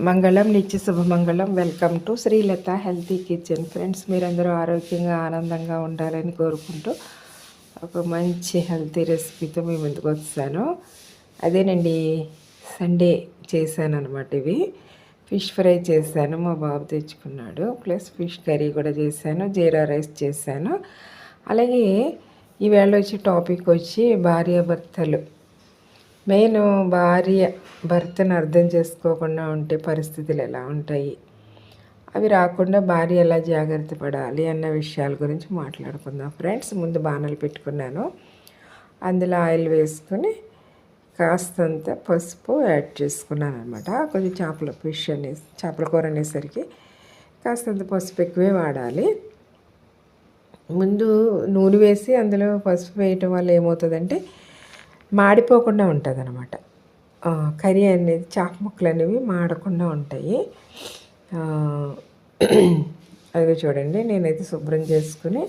మంగళం నిత్య శుభమంగళం welcome to Srilatha healthy kitchen friends మీరందరూ ఆరోగ్యంగా ఆనందంగా ఉండాలని కోరుకుంటూ ఒక మంచి హెల్తీ రెసిపీతో మేము ముందుకు వచ్చాను అదేనండి సండే చేశాను అనమాట ఇవి. ఫిష్ ఫ్రై చేశాను మా బాబు తెచ్చుకున్నాడు. ప్లస్ ఫిష్ కర్రీ కూడా చేశాను జీరా రైస్ చేశాను. అలాగే ఈవేళ వచ్చి టాపిక్ వచ్చి భార్యాభర్తలు. మెయిన్ భార్య భర్తను అర్థం చేసుకోకుండా ఉంటే పరిస్థితులు ఎలా ఉంటాయి? అవి రాకుండా భార్య ఎలా జాగ్రత్త పడాలి అన్న విషయాల గురించి మాట్లాడుకుందాం. ఫ్రెండ్స్ ముందు బాణలు పెట్టుకున్నాను. అందులో ఆయిల్ వేసుకుని కాస్తంత పసుపు యాడ్ చేసుకున్నాను అనమాట కొంచెం చేపల ఫిష్ అనే చేపల కూర అనేసరికి కాస్తంత పసుపు ఎక్కువే వాడాలి. ముందు నూనె వేసి అందులో పసుపు వేయటం వల్ల ఏమవుతుందంటే మాడిపోకుండా ఉంటుంది అనమాట కర్రీ అనేది చాప ముక్కలు అనేవి మాడకుండా ఉంటాయి. అది చూడండి నేనైతే శుభ్రం చేసుకుని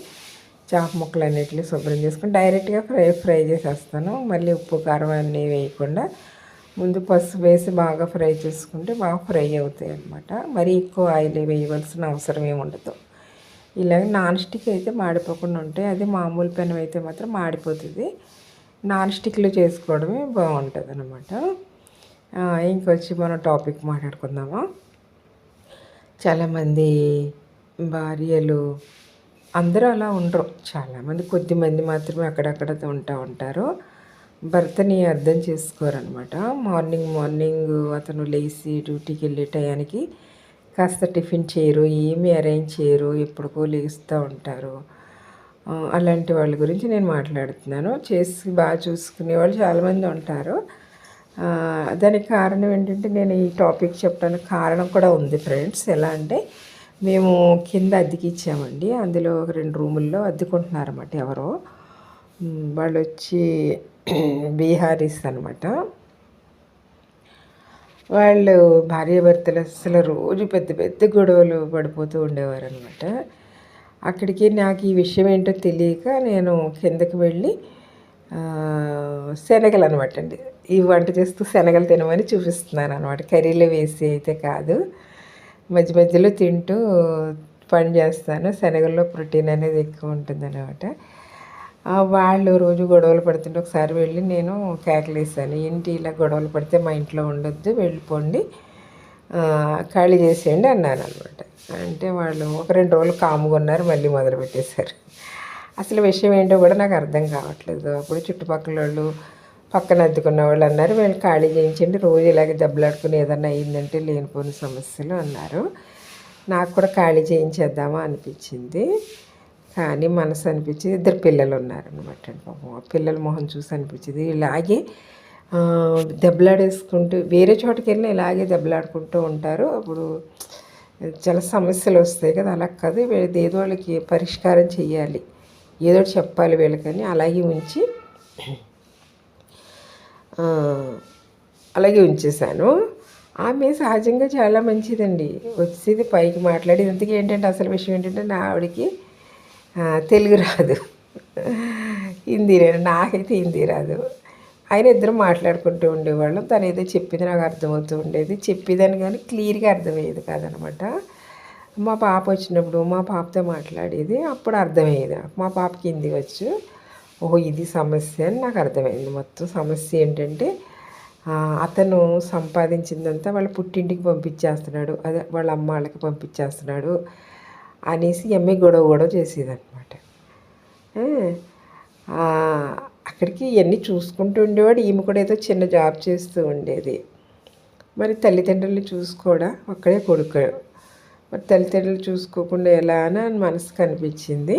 చాప ముక్కలు అన్నిటిని శుభ్రం చేసుకుని డైరెక్ట్గా ఫ్రై ఫ్రై చేసేస్తాను. మళ్ళీ ఉప్పు కారం అన్నీ వేయకుండా ముందు పసుపు వేసి బాగా ఫ్రై చేసుకుంటే బాగా ఫ్రై అవుతాయి అనమాట మరీ ఎక్కువ ఆయిల్ వేయవలసిన అవసరం ఏమి ఉండదు. ఇలాగ నాన్ స్టిక్ అయితే మాడిపోకుండా ఉంటాయి. అది మామూలు పెనం అయితే మాత్రం మాడిపోతుంది. నాన్ స్టిక్లో చేసుకోవడమే బాగుంటుంది అనమాట ఇంకొచ్చి మనం టాపిక్ మాట్లాడుకుందామా? చాలామంది భార్యలు అందరూ అలా ఉండరు. చాలామంది కొద్దిమంది మాత్రమే అక్కడక్కడ ఉంటా ఉంటారు. భర్తని అర్థం చేసుకోరనమాట మార్నింగ్ మార్నింగ్ అతను లేచి డ్యూటీకి వెళ్ళే టయానికి కాస్త టిఫిన్ చేయరు ఏమి అరేంజ్ చేయరు ఎప్పటికో లేస్తూ ఉంటారు. అలాంటి వాళ్ళ గురించి నేను మాట్లాడుతున్నాను. చేసి బాగా చూసుకునే వాళ్ళు చాలామంది ఉంటారు. దానికి కారణం ఏంటంటే నేను ఈ టాపిక్ చెప్పడానికి కారణం కూడా ఉంది ఫ్రెండ్స్. ఎలా అంటే మేము కింద అద్దెకి ఇచ్చామండి. అందులో ఒక రెండు రూముల్లో అద్దెకుంటున్నారన్నమాట ఎవరో. వాళ్ళు వచ్చి బీహారీస్ అనమాట వాళ్ళు భార్యాభర్తలు అసలు రోజు పెద్ద పెద్ద గొడవలు పడిపోతూ ఉండేవారు అనమాట అక్కడికి నాకు ఈ విషయం ఏంటో తెలియక నేను కిందకి వెళ్ళి శనగలు అనమాట అండి. ఈ వంట చేస్తూ శనగలు తినమని చూపిస్తున్నాను అనమాట కర్రీలో వేసి అయితే కాదు. మధ్య మధ్యలో తింటూ పని చేస్తాను. శనగల్లో ప్రోటీన్ అనేది ఎక్కువ ఉంటుంది అనమాట వాళ్ళు రోజు గొడవలు పడుతుంటే ఒకసారి వెళ్ళి నేను కేకలేసాను ఏంటి ఇలా గొడవలు పడితే మా ఇంట్లో ఉండొద్దు వెళ్ళిపోండి ఖాళీ చేసేయండి అన్నాను అనమాట అంటే వాళ్ళు ఒక రెండు రోజులు కాముగా ఉన్నారు మళ్ళీ మొదలు పెట్టేశారు. అసలు విషయం ఏంటో కూడా నాకు అర్థం కావట్లేదు. అప్పుడు చుట్టుపక్కల వాళ్ళు పక్కన అద్దుకున్న వాళ్ళు అన్నారు వీళ్ళు ఖాళీ చేయించండి రోజు ఇలాగే దెబ్బలాడుకుని ఏదన్నా అయిందంటే లేనిపోని సమస్యలు అన్నారు. నాకు కూడా ఖాళీ చేయించేద్దామా అనిపించింది. కానీ మనసు అనిపించింది ఇద్దరు పిల్లలు ఉన్నారనమాట పాపం. పిల్లల మొహం చూసి అనిపించింది ఇలాగే దెబ్బలాడేసుకుంటూ వేరే చోటకి వెళ్ళినా ఇలాగే దెబ్బలాడుకుంటూ ఉంటారు. అప్పుడు చాలా సమస్యలు వస్తాయి కదా అలా కాదు. వీళ్ళది ఏదో వాళ్ళకి పరిష్కారం చేయాలి ఏదో చెప్పాలి వీళ్ళకని. అలాగే ఉంచి అలాగే ఉంచేసాను ఆమె సహజంగా చాలా మంచిదండి. వచ్చేది పైకి మాట్లాడి ఇంతకీ ఏంటంటే అసలు విషయం ఏంటంటే నా ఆవిడకి తెలుగు రాదు. హిందీ నాకైతే హిందీ రాదు. ఆయన ఇద్దరు మాట్లాడుకుంటూ ఉండేవాళ్ళం. తను ఏదో చెప్పింది నాకు అర్థమవుతూ ఉండేది. చెప్పేదాన్ని కానీ క్లియర్గా అర్థమయ్యేది కాదనమాట. మా పాప వచ్చినప్పుడు మా పాపతో మాట్లాడేది. అప్పుడు అర్థమయ్యేది. మా పాపకి హిందీ వచ్చు. ఓహో ఇది సమస్య అని నాకు అర్థమైంది. మొత్తం సమస్య ఏంటంటే అతను సంపాదించిందంతా వాళ్ళ పుట్టింటికి పంపించేస్తున్నాడు. అదే వాళ్ళ అమ్మ వాళ్ళకి పంపించేస్తున్నాడు అనేసి ఎంఏ గొడవ గొడవ చేసేది అనమాట అక్కడికి ఇవన్నీ చూసుకుంటూ ఉండేవాడు. ఈమె కూడా ఏదో చిన్న జాబ్ చేస్తూ ఉండేది. మరి తల్లిదండ్రులు చూసుకోడా ఒక్కడే కొడుకు. మరి తల్లిదండ్రులు చూసుకోకుండా ఎలా అని మనసు కనిపించింది.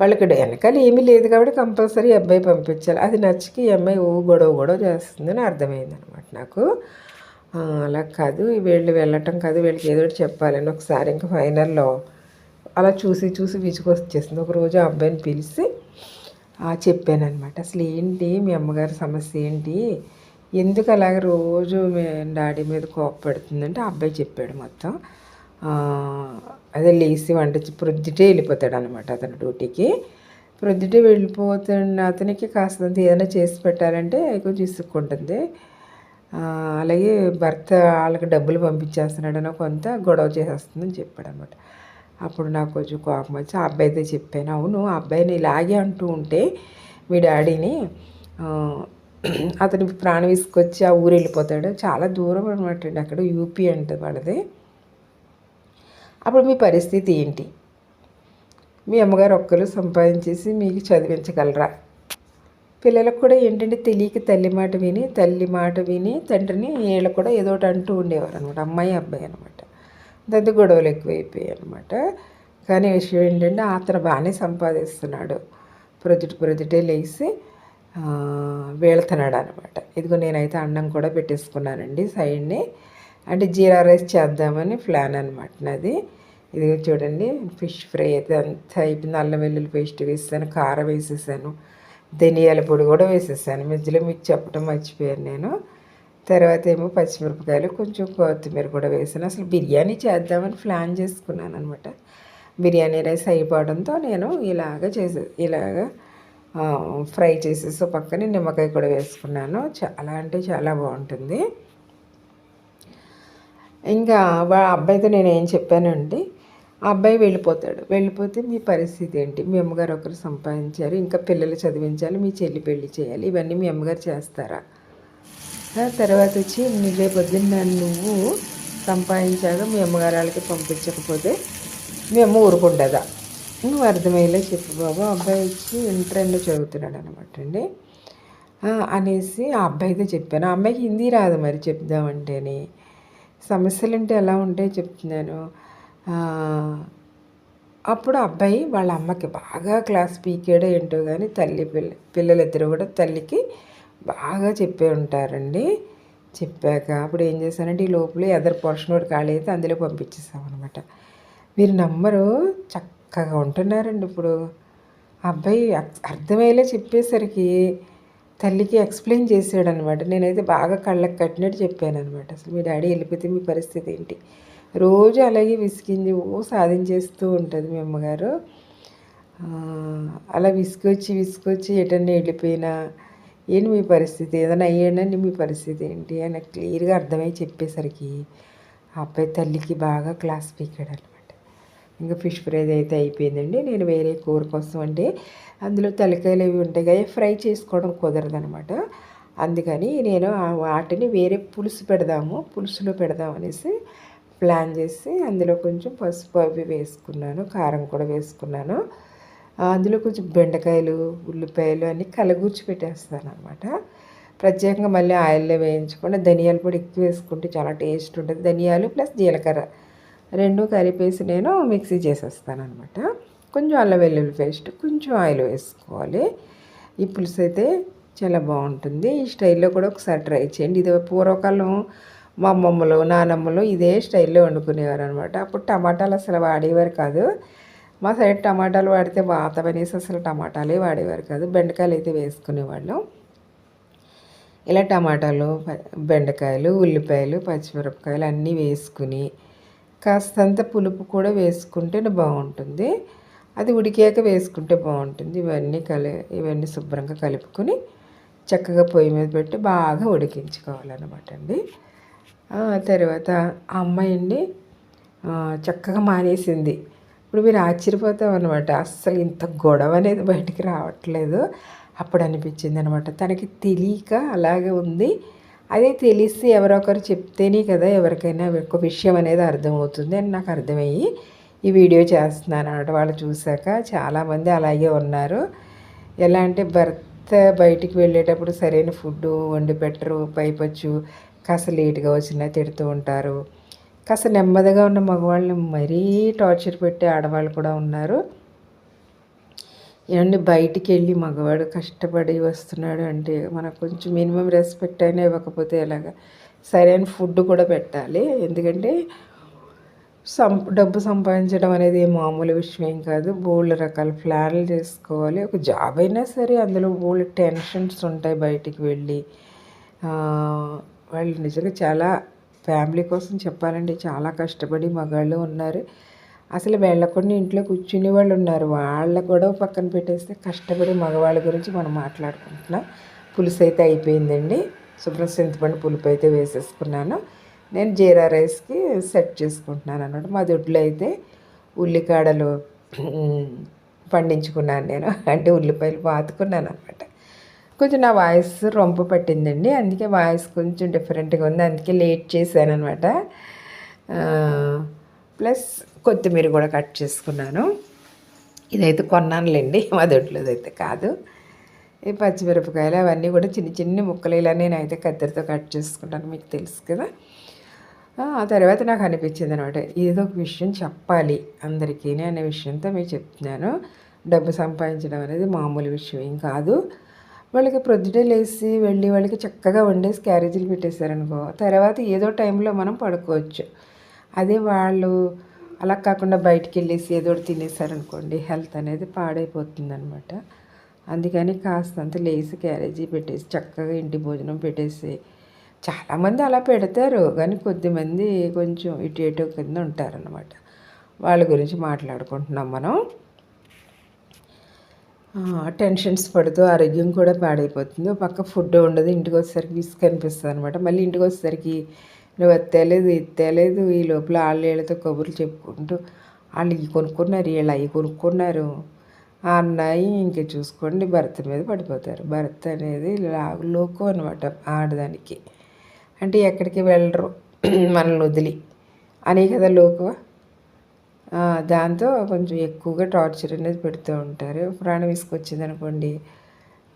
వాళ్ళకి వెనకాల ఏమీ లేదు కాబట్టి కంపల్సరీ అబ్బాయి పంపించాలి. అది నచ్చికి ఈ అమ్మాయి ఓ గొడవ గొడవ చేస్తుందని అర్థమైంది అనమాట నాకు. అలా కాదు. వీళ్ళు వెళ్ళటం కాదు. వీళ్ళకి ఏదో చెప్పాలని ఒకసారి ఇంకా ఫైనల్లో అలా చూసి చూసి విసుకొచ్చేసింది ఒకరోజు ఆ అబ్బాయిని పిలిచి చెప్పాను అనమాట అసలు ఏంటి మీ అమ్మగారి సమస్య ఏంటి? ఎందుకు అలాగ రోజు డాడీ మీద కోపడుతుందంటే అబ్బాయి చెప్పాడు మొత్తం. అదే లేచి వంట ప్రొద్దుటే వెళ్ళిపోతాడు అనమాట అతను డ్యూటీకి. ప్రొద్దుటే వెళ్ళిపోతున్న అతనికి కాస్తంత ఏదైనా చేసి పెట్టాలంటే కొంచెం ఇసుక్కుంటుంది అలాగే భర్త వాళ్ళకి డబ్బులు పంపించేస్తున్నాడనో కొంత గొడవ చేసేస్తుందని చెప్పాడు అనమాట అప్పుడు నాకు కొంచెం కోపం వచ్చి ఆ అబ్బాయితో చెప్పాను. అవును ఆ అబ్బాయిని ఇలాగే అంటూ ఉంటే మీ డాడీని అతని ప్రాణం విసుకొచ్చి ఆ ఊరు వెళ్ళిపోతాడు. చాలా దూరం అనమాట అండి అక్కడ యూపీ అంటే వాళ్ళది. అప్పుడు మీ పరిస్థితి ఏంటి? మీ అమ్మగారు ఒక్కరు సంపాదించేసి మీకు చదివించగలరా? పిల్లలకు కూడా ఏంటంటే తెలియక తల్లి మాట విని తల్లి మాట విని తండ్రిని వీళ్ళు కూడా ఏదో ఒకటి అంటూ ఉండేవారు అనమాట అమ్మాయి అబ్బాయి అనమాట దద్దు గొడవలు ఎక్కువైపోయాయి అనమాట కానీ విషయం ఏంటంటే అతను బాగానే సంపాదిస్తున్నాడు. ప్రొజెక్ట్ ప్రొజెక్టే లేచి వెళ్తున్నాడు అనమాట ఇదిగో నేనైతే అన్నం కూడా పెట్టేసుకున్నానండి సైడ్ని. అంటే జీరా రైస్ చేద్దామని ప్లాన్ అనమాట నాది. ఇది చూడండి ఫిష్ ఫ్రై అయితే అంతా అయిపోయింది. అల్లం వెల్లుల్లి పేస్ట్ వేసాను కారం వేసేసాను ధనియాల పొడి కూడా వేసేసాను. మధ్యలో మీకు చెప్పడం మర్చిపోయాను నేను. తర్వాత ఏమో పచ్చిమిరపకాయలు కొంచెం కొత్తిమీర కూడా వేసాను. అసలు బిర్యానీ చేద్దామని ప్లాన్ చేసుకున్నాను అనమాట బిర్యానీ రైస్ అయిపోవడంతో నేను ఇలాగ చేసే ఇలాగ ఫ్రై చేసేసి పక్కనే నిమ్మకాయ కూడా వేసుకున్నాను. చాలా అంటే చాలా బాగుంటుంది. ఇంకా అబ్బాయితో నేను ఏం చెప్పానండి ఆ అబ్బాయి వెళ్ళిపోతాడు. వెళ్ళిపోతే మీ పరిస్థితి ఏంటి? మీ అమ్మగారు ఒకరు సంపాదించారు ఇంకా పిల్లలు చదివించాలి మీ చెల్లి పెళ్ళి చేయాలి ఇవన్నీ మీ అమ్మగారు చేస్తారా? తర్వాత వచ్చి రేపు పొద్దున్న నువ్వు సంపాదించాక మీ అమ్మగారు వాళ్ళకి పంపించకపోతే మీ అమ్మ నువ్వు అర్థమయ్యేలా చెప్పు బాబు. ఆ అబ్బాయి వచ్చి ఇంటర్లో చదువుతున్నాడు అనమాట అండి. అనేసి ఆ అబ్బాయితో చెప్పాను. ఆ అమ్మాయికి హిందీ రాదు మరి చెప్దామంటేని. సమస్యలు అంటే ఎలా ఉంటాయి చెప్తున్నాను. అప్పుడు అబ్బాయి వాళ్ళ అమ్మకి బాగా క్లాస్ పీకాడో ఏంటో కానీ తల్లి పిల్ల పిల్లలిద్దరూ కూడా తల్లికి బాగా చెప్పే ఉంటారండి. చెప్పాక అప్పుడు ఏం చేశానంటే ఈ లోపల ఎదరు పోర్షన్ ఒకటి ఖాళీ అయితే అందులో పంపించేసాం అనమాట మీరు నంబరు చక్కగా ఉంటున్నారండి ఇప్పుడు. అబ్బాయి అక్- అర్థమయ్యేలా చెప్పేసరికి తల్లికి ఎక్స్ప్లెయిన్ చేసాడు అనమాట నేనైతే బాగా కళ్ళకి కట్టినట్టు చెప్పాను అనమాట అసలు మీ డాడీ వెళ్ళిపోతే మీ పరిస్థితి ఏంటి? రోజు అలాగే విసిగింది ఓ సాధించేస్తూ ఉంటుంది మీ అమ్మగారు. అలా విసుకొచ్చి విసుకొచ్చి ఎటన్నా వెళ్ళిపోయినా ఏంటి మీ పరిస్థితి? ఏదైనా అయ్యాడండి మీ పరిస్థితి ఏంటి? అని క్లియర్గా అర్థమై చెప్పేసరికి ఆ అబ్బాయి తల్లికి బాగా క్లాస్ పీకాడు అనమాట ఇంకా ఫిష్ ఫ్రై అయితే అయిపోయిందండి. నేను వేరే కూర కోసం అంటే అందులో తలకాయలు అవి ఉంటాయి కదా ఫ్రై చేసుకోవడం కుదరదనమాట అందుకని నేను ఆ వాటిని వేరే పులుసు పెడదాము పులుసులో పెడదాం అనేసి ప్లాన్ చేసి అందులో కొంచెం పసుపు అవి వేసుకున్నాను కారం కూడా వేసుకున్నాను. అందులో కొంచెం బెండకాయలు ఉల్లిపాయలు అన్నీ కలగూర్చి పెట్టేస్తాను అనమాట ప్రత్యేకంగా మళ్ళీ ఆయిల్లో వేయించకుండా ధనియాల పొడి ఎక్కువ వేసుకుంటే చాలా టేస్ట్ ఉంటుంది. ధనియాలు ప్లస్ జీలకర్ర రెండు కలిపేసి నేను మిక్సీ చేసేస్తాను అనమాట కొంచెం అల్లం వెల్లుల్లి పేస్ట్ కొంచెం ఆయిల్ వేసుకోవాలి. ఈ పులుసు అయితే చాలా బాగుంటుంది. ఈ స్టైల్లో కూడా ఒకసారి ట్రై చేయండి. ఇది పూర్వకాలం మా అమ్మమ్మలు నానమ్మలు ఇదే స్టైల్లో వండుకునేవారు అనమాట అప్పుడు టమాటాలు అసలు వాడేవారు కాదు. మా సైడ్ టమాటాలు వాడితే వాతవనేసి అసలు టమాటాలే వాడేవారు కాదు. బెండకాయలు అయితే వేసుకునేవాళ్ళం. ఇలా టమాటాలు బెండకాయలు ఉల్లిపాయలు పచ్చిమిరపకాయలు అన్నీ వేసుకుని కాస్తంత పులుపు కూడా వేసుకుంటే బాగుంటుంది. అది ఉడికాక వేసుకుంటే బాగుంటుంది. ఇవన్నీ కలి ఇవన్నీ శుభ్రంగా కలుపుకొని చక్కగా పొయ్యి మీద పెట్టి బాగా ఉడికించుకోవాలన్నమాట అండి. తర్వాత ఆ అమ్మాయి అండి చక్కగా మానేసింది. ఇప్పుడు మీరు ఆశ్చర్యపోతాం అనమాట అస్సలు ఇంత గొడవ అనేది బయటికి రావట్లేదు. అప్పుడు అనిపించింది అనమాట తనకి తెలియక అలాగే ఉంది. అదే తెలిసి ఎవరొకరు చెప్తేనే కదా ఎవరికైనా ఒక విషయం అనేది అర్థమవుతుంది అని నాకు అర్థమయ్యి ఈ వీడియో చేస్తున్నాను అనమాట వాళ్ళు చూశాక చాలామంది అలాగే ఉన్నారు. ఎలా అంటే భర్త బయటికి వెళ్ళేటప్పుడు సరైన ఫుడ్ వండి పెట్టరు పైపచ్చు కాస్త లేట్గా వచ్చినా తిడుతూ ఉంటారు. కాస్త నెమ్మదిగా ఉన్న మగవాళ్ళని మరీ టార్చర్ పెట్టే ఆడవాళ్ళు కూడా ఉన్నారు. ఏమండి బయటికి వెళ్ళి మగవాడు కష్టపడి వస్తున్నాడు అంటే మనకు కొంచెం మినిమం రెస్పెక్ట్ అయినా ఇవ్వకపోతే ఎలాగా? సరైన ఫుడ్ కూడా పెట్టాలి. ఎందుకంటే సం డబ్బు సంపాదించడం అనేది మామూలు విషయం కాదు. బోల్డ్ రకాల ప్లాన్లు చేసుకోవాలి. ఒక జాబ్ అయినా సరే అందులో బోల్డ్ టెన్షన్స్ ఉంటాయి బయటికి వెళ్ళి. వాళ్ళు నిజంగా చాలా ఫ్యామిలీ కోసం చెప్పాలంటే చాలా కష్టపడి మగాళ్ళు ఉన్నారు. అసలు వెళ్ళకుండా ఇంట్లో కూర్చునే వాళ్ళు ఉన్నారు. వాళ్ళ గొడవ పక్కన పెట్టేస్తే కష్టపడి మగవాళ్ళ గురించి మనం మాట్లాడుకుంటున్నాం. పులుసు అయితే అయిపోయిందండి. శుభ్రం చింతపండు పులుపు అయితే వేసేసుకున్నాను. నేను జీరా రైస్కి సెట్ చేసుకుంటున్నాను అనమాట మా దొడ్లో అయితే ఉల్లికాడలు పండించుకున్నాను నేను. అంటే ఉల్లిపాయలు పాతుకున్నాను అనమాట కొంచెం నా వాయిస్ రొంపు పట్టిందండి. అందుకే వాయిస్ కొంచెం డిఫరెంట్గా ఉంది. అందుకే లేట్ చేశాను అనమాట ప్లస్ కొత్తిమీర కూడా కట్ చేసుకున్నాను. ఇదైతే కొన్నానులేండి. మా దొడ్లోదైతే కాదు. ఈ పచ్చిమిరపకాయలు అవన్నీ కూడా చిన్న చిన్న ముక్కలు ఇలా నేనైతే కత్తెరతో కట్ చేసుకుంటాను. మీకు తెలుసు కదా. ఆ తర్వాత నాకు అనిపించింది అనమాట ఏదో ఒక విషయం చెప్పాలి అందరికీ అనే విషయంతో మీకు చెప్తున్నాను. డబ్బు సంపాదించడం అనేది మామూలు విషయం ఏం కాదు. వాళ్ళకి ప్రొద్దుటే లేచి వెళ్ళి వాళ్ళకి చక్కగా వండేసి క్యారేజీలు పెట్టేశారనుకో తర్వాత ఏదో టైంలో మనం పడుకోవచ్చు. అదే వాళ్ళు అలా కాకుండా బయటికి వెళ్ళేసి ఏదో తినేసారనుకోండి హెల్త్ అనేది పాడైపోతుంది అనమాట అందుకని కాస్తంత లేసి క్యారేజీ పెట్టేసి చక్కగా ఇంటి భోజనం పెట్టేసి చాలామంది అలా పెడతారు. కానీ కొద్దిమంది కొంచెం ఇటు ఇటు కింద ఉంటారనమాట వాళ్ళ గురించి మాట్లాడుకుంటున్నాం మనం. టెన్షన్స్ పడుతూ ఆరోగ్యం కూడా పాడైపోతుంది. పక్క ఫుడ్ ఉండదు ఇంటికి వచ్చేసరికి విసుగు అనిపిస్తుంది అనమాట మళ్ళీ ఇంటికి వచ్చేసరికి నువ్వు ఎత్తలేదు ఎత్తలేదు ఈ లోపల వాళ్ళ వీళ్ళతో కబుర్లు చెప్పుకుంటూ వాళ్ళు ఇవి కొనుక్కున్నారు వీళ్ళు అవి కొనుక్కున్నారు. ఆ అన్నయ్య ఇంక చూసుకోండి భర్త మీద పడిపోతారు. భర్త అనేది లోకం అనమాట ఆడదానికి. అంటే ఎక్కడికి వెళ్ళరు మనల్ని వదిలి. అనే కదా లోకువ దాంతో కొంచెం ఎక్కువగా టార్చర్ అనేది పెడుతూ ఉంటారు. ప్రాణం విసుకొచ్చింది అనుకోండి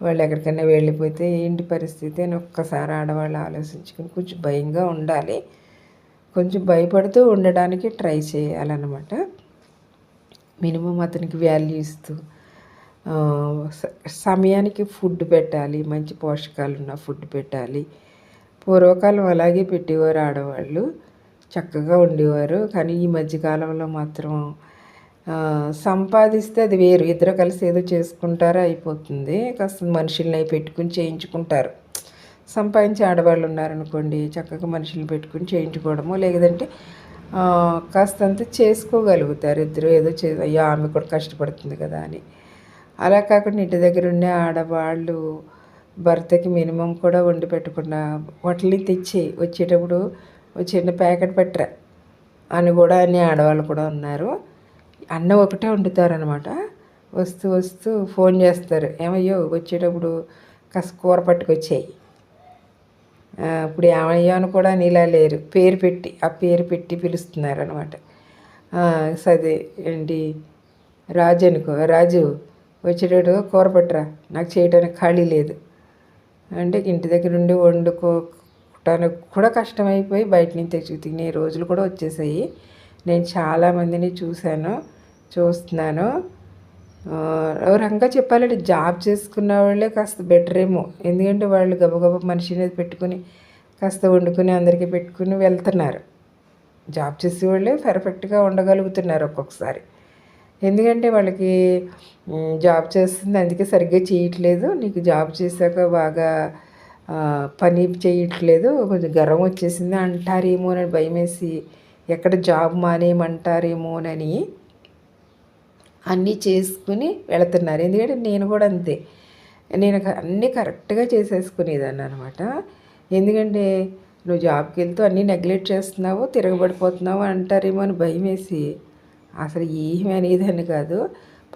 వాళ్ళు ఎక్కడికైనా వెళ్ళిపోతే ఏంటి పరిస్థితి అని ఒక్కసారి ఆడవాళ్ళు ఆలోచించుకుని కొంచెం భయంగా ఉండాలి. కొంచెం భయపడుతూ ఉండడానికి ట్రై చేయాలన్నమాట. మినిమం అతనికి వాల్యూ ఇస్తూ సమయానికి ఫుడ్ పెట్టాలి మంచి పోషకాలు ఉన్న ఫుడ్ పెట్టాలి. పూర్వకాలం అలాగే పెట్టేవారు ఆడవాళ్ళు. చక్కగా ఉండేవారు. కానీ ఈ మధ్యకాలంలో మాత్రం సంపాదిస్తే అది వేరు. ఇద్దరు కలిసి ఏదో చేసుకుంటారో అయిపోతుంది. కాస్త మనుషుల్ని అవి పెట్టుకుని చేయించుకుంటారు. సంపాదించే ఆడవాళ్ళు ఉన్నారనుకోండి చక్కగా మనుషుల్ని పెట్టుకుని చేయించుకోవడము లేదంటే కాస్తంత చేసుకోగలుగుతారు. ఇద్దరు ఏదో చే అయ్యో ఆమె కూడా కష్టపడుతుంది కదా అని. అలా కాకుండా ఇంటి దగ్గర ఉండే ఆడవాళ్ళు భర్తకి మినిమం కూడా వండి పెట్టకుండా వాటిని తెచ్చి వచ్చేటప్పుడు చిన్న ప్యాకెట్ పెట్టరా అని కూడా అన్ని ఆడవాళ్ళు కూడా ఉన్నారు. అన్నం ఒకటే వండుతారనమాట వస్తూ వస్తూ ఫోన్ చేస్తారు. ఏమయ్యో వచ్చేటప్పుడు కాస్త కూర పట్టుకొచ్చాయి. ఇప్పుడు ఏమయ్యో అని కూడా నీలా లేరు. పేరు పెట్టి ఆ పేరు పెట్టి పిలుస్తున్నారు అనమాట సదే ఏంటి? రాజు అనుకో రాజు వచ్చేటప్పుడు కూర పట్టరా నాకు చేయడానికి ఖాళీ లేదు. అంటే ఇంటి దగ్గర ఉండి వండుకో వండుకోవటానికి కూడా కష్టమైపోయి బయట నుంచి తెచ్చి తినే రోజులు కూడా వచ్చేసాయి. నేను చాలామందిని చూశాను చూస్తున్నాను. రంగా చెప్పాలంటే జాబ్ చేసుకున్న వాళ్ళే కాస్త బెటర్ ఏమో. ఎందుకంటే వాళ్ళు గబగబ మనిషి అనేది పెట్టుకుని కాస్త వండుకుని అందరికీ పెట్టుకుని వెళ్తున్నారు. జాబ్ చేసే వాళ్ళే పర్ఫెక్ట్గా ఉండగలుగుతున్నారు ఒక్కొక్కసారి. ఎందుకంటే వాళ్ళకి జాబ్ చేస్తుంది అందుకే సరిగ్గా చేయట్లేదు. నీకు జాబ్ చేశాక బాగా పని చేయట్లేదు కొంచెం గర్వం వచ్చేసింది అంటారేమో అని భయం వేసి ఎక్కడ జాబ్ మానేయమంటారేమోనని అన్నీ చేసుకుని వెళుతున్నారు. ఎందుకంటే నేను కూడా అంతే. నేను అన్నీ కరెక్ట్గా చేసేసుకునేదాన్ని అనమాట ఎందుకంటే నువ్వు జాబ్కి వెళ్తూ అన్నీ నెగ్లెక్ట్ చేస్తున్నావు తిరగబడిపోతున్నావు అంటారేమో అని భయం వేసి అసలు ఏమి అనేదాన్ని కాదు.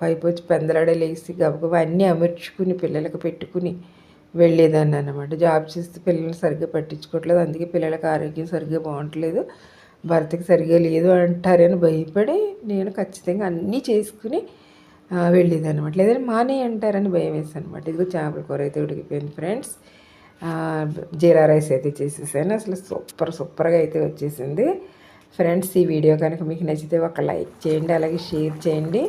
పైపు వచ్చి పెందలాడలేసి గబగబా అన్నీ అమర్చుకుని పిల్లలకు పెట్టుకుని వెళ్ళేదాన్ని అనమాట జాబ్ చేస్తే పిల్లల్ని సరిగ్గా పట్టించుకోవట్లేదు. అందుకే పిల్లలకి ఆరోగ్యం సరిగ్గా బాగుంటలేదు. భర్తకి సరిగా లేదు అంటారని భయపడి నేను ఖచ్చితంగా అన్నీ చేసుకుని వెళ్ళేది అనమాట లేదంటే మానే అంటారని భయం వేసాను అనమాట ఇదిగో చేపల కూర అయితే ఉడికిపోయింది ఫ్రెండ్స్. జీరా రైస్ అయితే చేసేసాను. అసలు సూపర్ సూపర్గా అయితే వచ్చేసింది. ఫ్రెండ్స్ ఈ వీడియో కనుక మీకు నచ్చితే ఒక లైక్ చేయండి. అలాగే షేర్ చేయండి.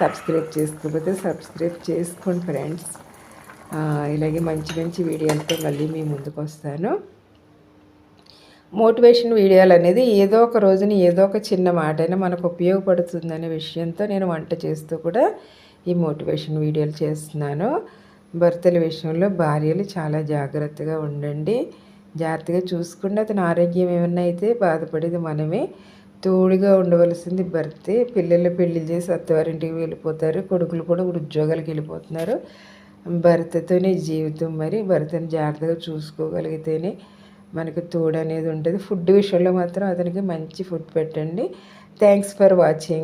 సబ్స్క్రైబ్ చేసుకోకపోతే సబ్స్క్రైబ్ చేసుకోండి ఫ్రెండ్స్. ఇలాగే మంచి మంచి వీడియోలతో మళ్ళీ మీ ముందుకు వస్తాను. మోటివేషన్ వీడియోలు అనేది ఏదో ఒక రోజున ఏదో ఒక చిన్న మాట అయినా మనకు ఉపయోగపడుతుందనే విషయంతో నేను వంట చేస్తూ కూడా ఈ మోటివేషన్ వీడియోలు చేస్తున్నాను. భర్తల విషయంలో భార్యలు చాలా జాగ్రత్తగా ఉండండి. జాగ్రత్తగా చూసుకుంటే అతని ఆరోగ్యం ఏమన్నా అయితే బాధపడేది మనమే. తోడుగా ఉండవలసింది భర్తే. పిల్లలు పెళ్ళి చేసి అత్తవారింటికి వెళ్ళిపోతారు. కొడుకులు కూడా ఉద్యోగాలకు వెళ్ళిపోతున్నారు. భర్తతోనే జీవితం మరి భర్తని జాగ్రత్తగా చూసుకోగలిగితేనే మనకు తోడు అనేది ఉంటుంది. ఫుడ్ విషయంలో మాత్రం అతనికి మంచి ఫుడ్ పెట్టండి. Thanks for watching